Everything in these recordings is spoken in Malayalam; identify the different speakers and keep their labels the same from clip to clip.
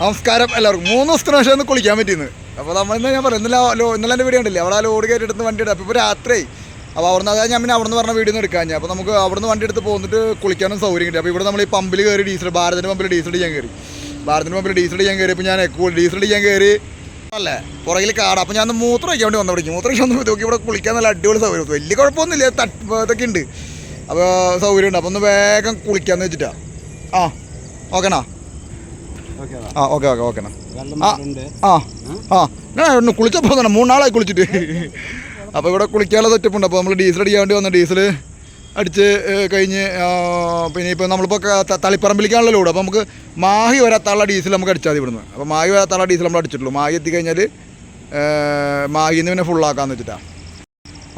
Speaker 1: നമസ്കാരം എല്ലാവർക്കും. മൂന്ന് ദിവസത്തിന് ശേഷം ഒന്ന് കുളിക്കാൻ പറ്റിയെന്ന്. അപ്പോൾ നമ്മൾ ഇന്ന് ഞാൻ ആ ലോ ഇന്നലെ എന്റെ വീഡിയോ ഉണ്ടല്ലേ അവിടെ ആ ലോഡ് എടുത്ത് വണ്ടി എടുത്ത്. അപ്പോൾ ഇപ്പോൾ രാത്രി. അപ്പോൾ അവിടുന്ന് അതായത് ഞാൻ പിന്നെ അവിടുന്ന് പറഞ്ഞ വീഡിയോ എടുക്കാൻ ഞാൻ. അപ്പോൾ നമുക്ക് അവിടുന്ന് വണ്ടി എടുത്ത് പോന്നിട്ട് കുളിക്കാനും സൗകര്യം കിട്ടി. അപ്പോൾ ഇവിടെ നമ്മൾ ഈ പമ്പിൽ കയറി ഡീസൽ ഭാരതിന്റെ പമ്പിൽ ഡീസൽ ചെയ്യാൻ കയറി. ഭാരതിന്റെ പമ്പിൽ ഡീസൽ ചെയ്യാൻ കയറി ഇപ്പോൾ ഞാൻ എക്കോ ഡീസൽ ചെയ്യാൻ കയറി. അല്ലേ? പുറകിൽ കാട്. അപ്പോൾ ഞാൻ മൂത്രം വയ്ക്കാൻ വേണ്ടി വന്നു പഠിക്കും മൂത്രം വയ്ക്കാൻ നോക്കി ഇവിടെ കുളിക്കാൻ നല്ല അടിപൊളി സൗകര്യം. വലിയ കുഴപ്പമൊന്നുമില്ല. തട്ട് ഇതൊക്കെ ഉണ്ട്. അപ്പോൾ സൗകര്യം ഉണ്ട് അപ്പോൾ ഒന്ന് വേഗം കുളിക്കാമെന്ന് വെച്ചിട്ടാണ് ആ ഓക്കെണാ ആ ഓക്കെ ഓക്കെ ഓക്കെണ്ണാ ആ. ആ ഞാൻ ഒന്ന് കുളിച്ചപ്പോൾ തന്നെ മൂന്നാളായി കുളിച്ചിട്ട്. അപ്പോൾ ഇവിടെ കുളിക്കാനുള്ള സെറ്റപ്പ് ഉണ്ട് അപ്പോൾ നമ്മൾ ഡീസൽ അടിക്കാൻ വേണ്ടി വന്ന. ഡീസൽ അടിച്ച് കഴിഞ്ഞ് പിന്നെ ഇപ്പോൾ നമ്മളിപ്പോൾ തളിപ്പറമ്പിലേക്കാണല്ലോ ലോഡ് അപ്പോൾ നമുക്ക് മാഹി വരാത്തുള്ള ഡീസൽ നമുക്ക് അടിച്ചാൽ മതി ഇവിടുന്ന്. അപ്പോൾ മാഹി വരാത്തുള്ള ഡീസൽ നമ്മൾ അടിച്ചിട്ടുള്ളൂ. മാഹി എത്തിക്കഴിഞ്ഞാൽ മാഹിന്ന് പിന്നെ ഫുള്ളാക്കാന്ന് വെച്ചിട്ടാണ്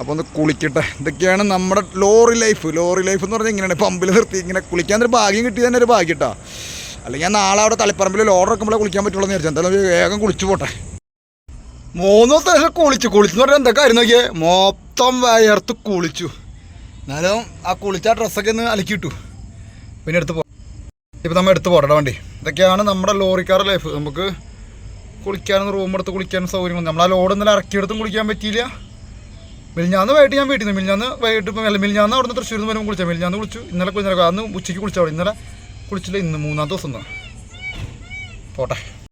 Speaker 1: അപ്പോൾ ഒന്ന് കുളിക്കട്ടെ. ഇതൊക്കെയാണ് നമ്മുടെ ലോറി ലൈഫ്. ലോറി ലൈഫ് എന്ന് പറഞ്ഞാൽ ഇങ്ങനെയാണ്. പമ്പിൽ നിർത്തി ഇങ്ങനെ കുളിക്കാൻ ഒരു ഭാഗ്യം കിട്ടിയത് തന്നെ ഒരു ഭാഗ്യം കേട്ടോ അല്ലെങ്കിൽ നാളെ അവിടെ തളിപ്പറമ്പിൽ ലോഡർ എടുക്കുമ്പോഴേ കുളിക്കാൻ പറ്റുള്ളൂ എന്ന് വിചാരിച്ചു. എന്തായാലും വേഗം കുളിച്ചു പോട്ടെ. മൂന്ന് ശേഷം കുളിച്ചു. കുളിച്ചെന്ന് പറഞ്ഞാൽ എന്തൊക്കെ ആയിരുന്നു നോക്കിയേ? മൊത്തം വയർത്ത് കുളിച്ചു. എന്നാലും ആ കുളിച്ച ഡ്രസ്സൊക്കെ ഒന്ന് അലക്കിയിട്ടു പിന്നെ എടുത്ത് പോ ഇപ്പം നമ്മൾ എടുത്ത് പോട്ടെ വണ്ടി. ഇതൊക്കെയാണ് നമ്മുടെ ലോറിക്കാർ ലൈഫ് നമുക്ക് കുളിക്കാനും റൂം എടുത്ത് കുളിക്കാനും സൗകര്യങ്ങൾ നമ്മൾ ആ ലോഡ് ഇന്നലെ ഇറക്കിയെടുത്തും കുളിക്കാൻ പറ്റിയില്ല. മിൽഞ്ഞാന്ന് വൈകിട്ട് ഞാൻ വീട്ടിൽ നിന്ന്. മിൽഞ്ഞാന്ന് വൈകിട്ട് ഇപ്പം അല്ല മിൽഞ്ഞാന്ന് അവിടെ നിന്ന് തൃശ്ശൂരിൽ നിന്ന് വരുമ്പോൾ കുളിച്ചാൽ മിൽഞ്ഞാന്ന് കുളിച്ചു. ഇന്നലെ കുളിച്ചാൽ അന്ന് ഉച്ചയ്ക്ക് കുളിച്ചാൽ ഇന്നലെ കുളിച്ചില്ല ഇന്ന് മൂന്നാം ദിവസം പോട്ടെ.